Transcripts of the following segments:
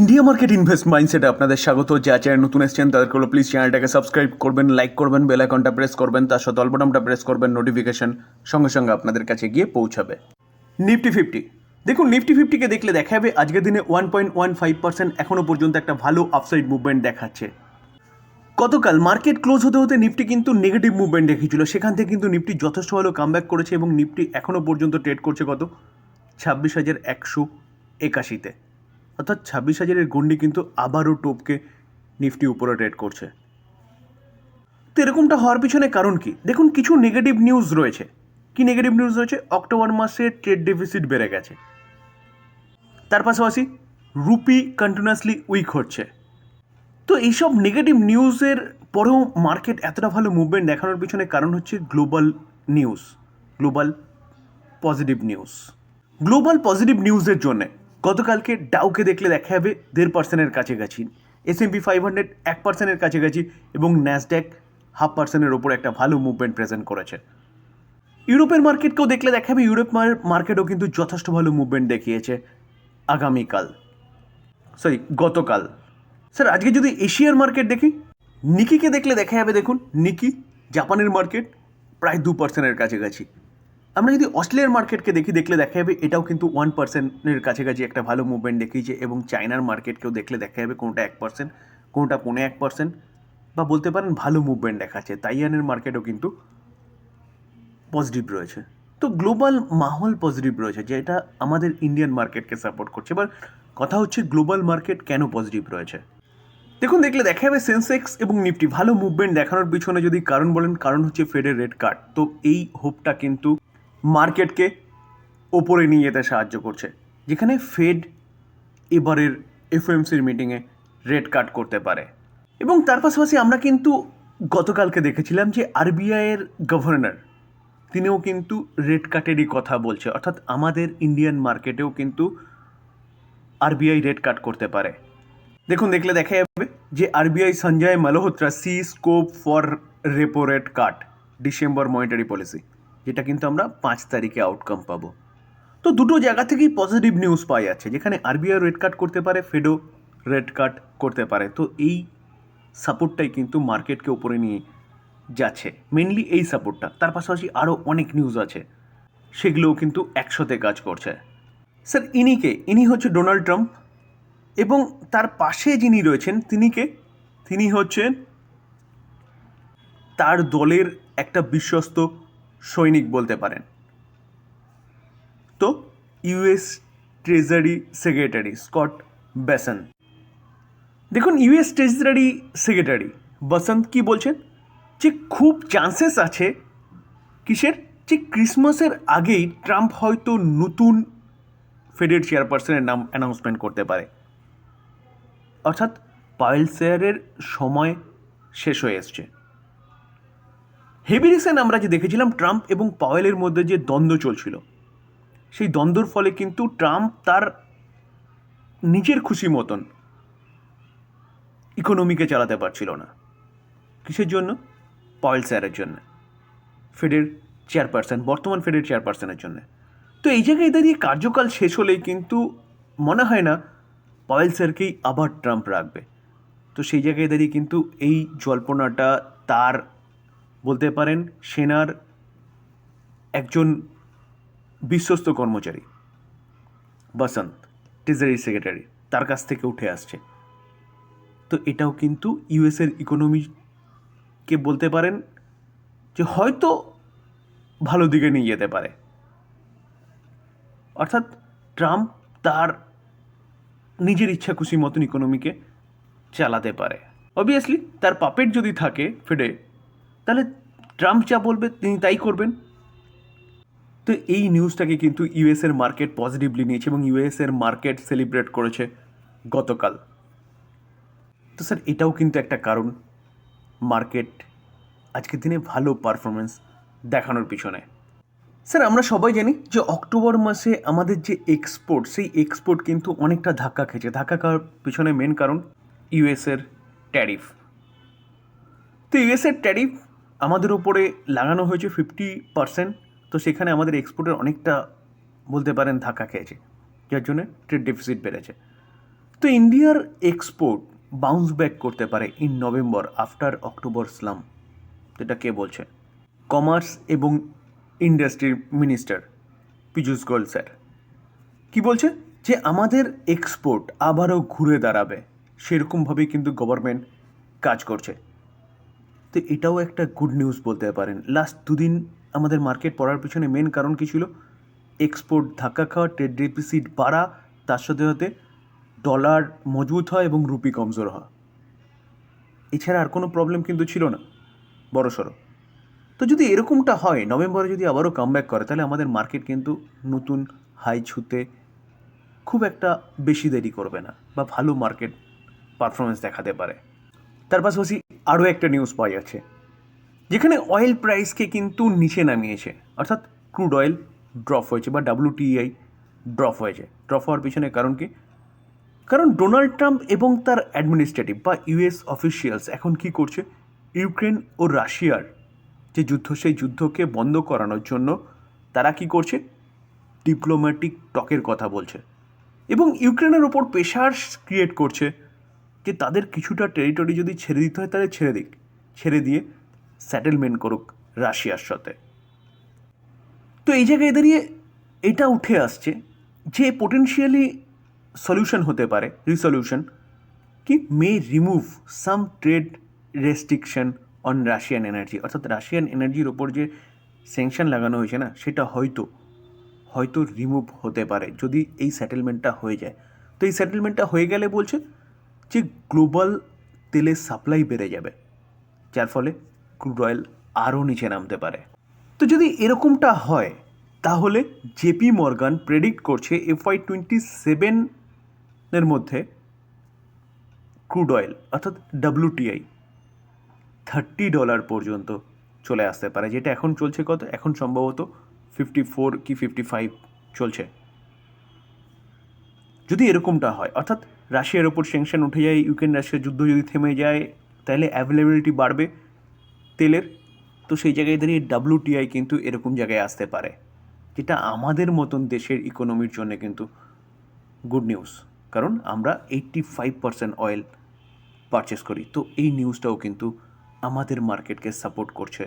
India market invest মাইন্ডসেটে আপনাদের স্বাগত। যা চ্যানেল নতুন এসছেন, তাদেরকে হলো প্লিজ চ্যানেলটাকে সাবস্ক্রাইব করবেন লাইক করবেন বেল আইকনটা প্রেস করবেন, তার সাথে অল্পটামটা প্রেস করবেন নোটিফিকেশন সঙ্গে সঙ্গে আপনাদের কাছে গিয়ে পৌঁছাবে। নিফটি ফিফটি দেখুন নিফটি ফিফটিকে দেখলে দেখা যাবে আজকের দিনে one point one five percent এখনও পর্যন্ত একটা ভালো আপসাইড মুভমেন্ট দেখাচ্ছে। গতকাল মার্কেট ক্লোজ হতে হতে নিফটি কিন্তু নেগেটিভ মুভমেন্ট দেখিয়েছিল। সেখান থেকে কিন্তু নিফটি যথেষ্ট ভালো কামব্যাক করেছে এবং নিফটি এখনও পর্যন্ত ট্রেড করছে কত? ছাব্বিশ হাজার একশো একাশিতে। অর্থাৎ ছাব্বিশ হাজারের গন্ডি কিন্তু আবারও টোপকে নিফটি উপরে ট্রেড করছে। তো এরকমটা হওয়ার পিছনে কারণ কি? দেখুন, কিছু নেগেটিভ নিউজ রয়েছে। কি নেগেটিভ নিউজ রয়েছে? অক্টোবর মাসে ট্রেড ডেফিসিট বেড়ে গেছে। তার পাশাপাশি রুপি কন্টিনিউয়াসলি উইক হচ্ছে। তো এইসব নেগেটিভ নিউজের পরেও মার্কেট এতটা ভালো মুভমেন্ট দেখানোর পিছনে কারণ হচ্ছে global news global positive news global positive নিউজের জন্য গতকালকে ডাউকে দেখলে দেখা যাবে দেড় পার্সেন্টের কাছাকাছি। S M P five hundred এক পার্সেন্টের কাছাকাছি এবং ন্যাসড্যাক হাফ পার্সেন্টের ওপর একটা ভালো মুভমেন্ট প্রেজেন্ট করেছে। ইউরোপের মার্কেটকেও দেখলে দেখা যাবে ইউরোপ মার্কেটও কিন্তু যথেষ্ট ভালো মুভমেন্ট দেখিয়েছে আগামীকাল। সরি গতকাল। স্যার আজকে যদি এশিয়ার মার্কেট দেখি নিকিকে দেখলে দেখা যাবে দেখুন নিকি জাপানের মার্কেট প্রায় দু পার্সেন্টের কাছাকাছি। আমরা যদি অস্ট্রেলিয়ার মার্কেটকে দেখি, দেখলে দেখা যাবে এটাও কিন্তু ওয়ান পার্সেন্টের কাছাকাছি একটা ভালো মুভমেন্ট দেখিয়েছে এবং চায়নার মার্কেটকেও দেখলে দেখা যাবে কোনটা এক পার্সেন্ট কোনটা পৌনে এক পার্সেন্ট বা বলতে পারেন ভালো মুভমেন্ট দেখাচ্ছে। তাইয়ানের মার্কেটও কিন্তু পজিটিভ রয়েছে। তো গ্লোবাল মাহল পজিটিভ রয়েছে, যেটা আমাদের ইন্ডিয়ান মার্কেটকে সাপোর্ট করছে। এবার কথা হচ্ছে গ্লোবাল মার্কেট কেন পজিটিভ রয়েছে? দেখুন, দেখলে দেখা যাবে সেন্সেক্স এবং নিফটি ভালো মুভমেন্ট দেখানোর পিছনে যদি কারণ বলেন, কারণ হচ্ছে ফেডের রেড কার্ড তো এই হোপটা কিন্তু মার্কেটকে ওপরে নিয়ে যেতে সাহায্য করছে, যেখানে ফেড এবারের এফওএমসির মিটিংয়ে রেড কাট করতে পারে। এবং তার পাশাপাশি আমরা কিন্তু গতকালকে দেখেছিলাম যে আরবিআইয়ের গভর্নর তিনিও কিন্তু রেড কাটেরই কথা বলছে। অর্থাৎ আমাদের ইন্ডিয়ান মার্কেটেও কিন্তু আরবিআই রেট কাট করতে পারে। দেখুন, দেখলে দেখা যাবে যে RBI Sanjay Malhotra sees scope for repo rate cut December monetary policy যেটা কিন্তু আমরা পাঁচ তারিখে আউটকাম পাবো। তো দুটো জায়গা থেকেই পজিটিভ নিউজ পাওয়া যাচ্ছে, যেখানে আরবিআই রেড কাট করতে পারে ফেডো রেড কাট করতে পারে। তো এই সাপোর্টটাই কিন্তু মার্কেটকে উপরে নিয়ে যাচ্ছে মেনলি এই সাপোর্টটা তার পাশাপাশি আরও অনেক নিউজ আছে, সেগুলোও কিন্তু একসাথে কাজ করছে। স্যার ইনিকে ইনি হচ্ছে ডোনাল্ড ট্রাম্প এবং তার পাশে যিনি রয়েছেন, তিনি কে? তিনি হচ্ছেন তার দলের একটা বিশ্বস্ত সৈনিক বলতে পারেন। তো US treasury secretary Scott Bessent. দেখুন ইউএস ট্রেজারি সেক্রেটারি বসন্ত কি বলছেন? যে খুব চান্সেস আছে কিসের? যে ক্রিসমাসের আগেই ট্রাম্প হয়তো নতুন ফেডের চেয়ারপারসনের নাম অ্যানাউন্সমেন্ট করতে পারে। অর্থাৎ পায়েল শেয়ারের সময় শেষ হয়ে এসছে। হেভি রিসেন্ট আমরা যে দেখেছিলাম ট্রাম্প এবং পাওয়েলের মধ্যে যে দ্বন্দ্ব চলছিল, সেই দ্বন্দ্বর ফলে কিন্তু ট্রাম্প তার নিজের খুশি মতন ইকোনমিকে চালাতে পারছিল না। কিসের জন্য? পাওয়েল স্যারের জন্য। ফেডের চেয়ারপারসন বর্তমান ফেডের চেয়ারপারসনের জন্য। তো এই জায়গায় দাঁড়িয়ে কার্যকাল শেষ হলেই কিন্তু মনে হয় না পাওয়েল স্যারকেই আবার ট্রাম্প রাখবে। তো সেই জায়গায় দাঁড়িয়ে কিন্তু এই জল্পনাটা তার বলতে পারেন, সেনার একজন বিশ্বস্ত কর্মচারী, বসন্ত ট্রেজারি সেক্রেটারি তার কাছ থেকে উঠে আসছে। তো এটাও কিন্তু ইউএসের ইকোনমিকে বলতে পারেন যে হয়তো ভালো দিকে নিয়ে যেতে পারে। অর্থাৎ ট্রাম্প তার নিজের ইচ্ছা খুশি মতন ইকোনমিকে চালাতে পারে। অবভিয়াসলি তার পাপেট যদি থাকে ফেডে তাহলে ট্রাম্প যা বলবে তিনি তাই করবেন। তো এই নিউজটাকে কিন্তু ইউএসের মার্কেট পজিটিভলি নিয়েছে এবং ইউএসের মার্কেট সেলিব্রেট করেছে গতকাল। তো স্যার, এটাও কিন্তু একটা কারণ মার্কেট আজকের দিনে ভালো পারফরমেন্স দেখানোর পিছনে। স্যার, আমরা সবাই জানি যে অক্টোবর মাসে আমাদের যে এক্সপোর্ট, সেই এক্সপোর্ট কিন্তু অনেকটা ধাক্কা খেয়েছে। ধাক্কা খাওয়ার পিছনে মেন কারণ ইউএসের ট্যারিফ। তো ইউএসের ট্যারিফ আমাদের উপরে লাগানো হয়েছে ফিফটি পার্সেন্ট তো সেখানে আমাদের এক্সপোর্টের অনেকটা বলতে পারেন ধাক্কা খেয়েছে, যার জন্য ট্রেড ডেফিসিট বেড়েছে। তো ইন্ডিয়ার এক্সপোর্ট বাউন্স ব্যাক করতে পারে in November after October slump যেটা কে বলছে? কমার্স এবং ইন্ডাস্ট্রির মিনিস্টার পীযূষ গোয়েল স্যার। কি বলছে? যে আমাদের এক্সপোর্ট আবারও ঘুরে দাঁড়াবে, সেরকমভাবেই কিন্তু গভর্নমেন্ট কাজ করছে। তো এটাও একটা গুড নিউজ বলতে পারেন। লাস্ট দুদিন আমাদের মার্কেট পড়ার পিছনে মেন কারণ কী ছিল? এক্সপোর্ট ধাক্কা খাওয়া ট্রেড ডেফিসিট বাড়া, তার সাথে সাথে ডলার মজবুত হয় এবং রুপি কমজোর হয় এছাড়া আর কোনো প্রবলেম কিন্তু ছিল না। বড় সড়ো। তো যদি এরকমটা হয়, নভেম্বরে যদি আবারও কামব্যাক করে, তাহলে আমাদের মার্কেট কিন্তু নতুন হাই ছুতে খুব একটা বেশি দেরি করবে না বা ভালো মার্কেট পারফরমেন্স দেখাতে পারে। তার পাশাপাশি আরও একটা নিউজ পাওয়া যাচ্ছে। যেখানে অয়েল প্রাইসকে কিন্তু নিচে নামিয়েছে। অর্থাৎ ক্রুড অয়েল ড্রপ হয়েছে বা ডাব্লিউটিআই ড্রপ হয়েছে। ড্রপ হওয়ার পিছনে কারণ কি? কারণ ডোনাল্ড ট্রাম্প এবং তার অ্যাডমিনিস্ট্রেটিভ বা ইউএস অফিসিয়ালস এখন কি করছে? ইউক্রেন ও রাশিয়ার যে যুদ্ধ, সেই যুদ্ধকে বন্ধ করানোর জন্য তারা কি করছে? ডিপ্লোম্যাটিক টকের কথা বলছে। এবং ইউক্রেনের ওপর প্রেশার ক্রিয়েট করছে। যে তাদের কিছুটা টেরিটরি যদি ছেড়ে দিতে হয় তাহলে ছেড়ে দিক। ছেড়ে দিয়ে সেটেলমেন্ট করুক রাশিয়ার সাথে। তো এই জায়গায় দাঁড়িয়ে এটা উঠে আসছে যে পোটেনশিয়ালি সলিউশন হতে পারে রিসলিউশন কি may remove some trade restriction on Russian energy অর্থাৎ রাশিয়ান এনার্জির ওপর যে স্যাংশন লাগানো হয়েছে না, সেটা হয়তো হয়তো রিমুভ হতে পারে যদি এই সেটেলমেন্টটা হয়ে যায়। তো এই সেটেলমেন্টটা হয়ে গেলে বলছে যে গ্লোবাল তেলের সাপ্লাই বেড়ে যাবে, যার ফলে ক্রুড অয়েল আরও নিচে নামতে পারে। তো যদি এরকমটা হয়, তাহলে জেপি মর্গান প্রেডিক্ট করছে এফআই টোয়েন্টি সেভেনের মধ্যে ক্রুড অয়েল, অর্থাৎ ডাব্লিউটিআই থার্টি ডলার পর্যন্ত চলে আসতে পারে, যেটা এখন চলছে কত? এখন সম্ভবত ফিফটি ফোর কি ফিফটি ফাইভ চলছে। যদি এরকমটা হয়, অর্থাৎ রাশিয়ার ওপর স্যাংশন উঠে যায় ইউক্রেন রাশিয়ার যুদ্ধ যদি থেমে যায়, তাহলে অ্যাভেলেবিলিটি বাড়বে তেলের। তো সেই জায়গায় দাঁড়িয়ে ডাব্লিউটিআই কিন্তু এরকম জায়গায় আসতে পারে, যেটা আমাদের মতন দেশের ইকোনমির জন্য কিন্তু গুড নিউজ কারণ আমরা eighty five percent oil purchase করি, তো এই নিউজটাও কিন্তু আমাদের মার্কেটকে সাপোর্ট করছে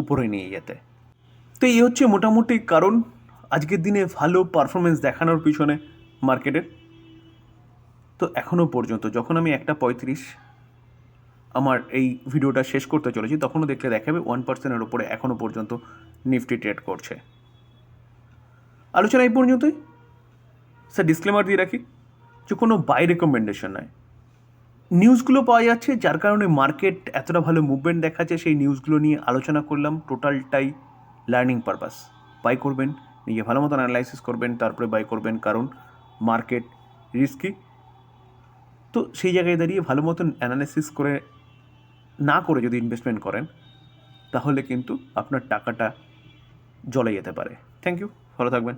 উপরে নিয়ে যেতে। তো এই হচ্ছে মোটামুটি কারণ, আজকের দিনে ভালো পারফরমেন্স দেখানোর পিছনে মার্কেটের তো এখনও পর্যন্ত, যখন আমি একটা পঁয়ত্রিশ আমার এই ভিডিওটা শেষ করতে চলেছি, তখনও দেখলে দেখাবে ওয়ান পার্সেন্টের ওপরে এখনও পর্যন্ত নিফটি ট্রেড করছে। আলোচনা এই পর্যন্তই। স্যার ডিসক্লেমার দিয়ে রাখি যে কোনো বাই রেকমেন্ডেশন নয়। নিউজগুলো পাওয়া যাচ্ছে, যার কারণে মার্কেট এতটা ভালো মুভমেন্ট দেখাচ্ছে, সেই নিউজগুলো নিয়ে আলোচনা করলাম টোটালটাই লার্নিং পারপাস বাই করবেন, নিজে ভালো মতন অ্যানালাইসিস করবেন, তারপরে বাই করবেন, কারণ মার্কেট রিস্কি তো সেই জায়গায় দাঁড়িয়ে ভালো মতন অ্যানালাইসিস করে না করে যদি ইনভেস্টমেন্ট করেন, তাহলে কিন্তু আপনার টাকাটা জলে যেতে পারে। থ্যাংক ইউ ভালো থাকবেন।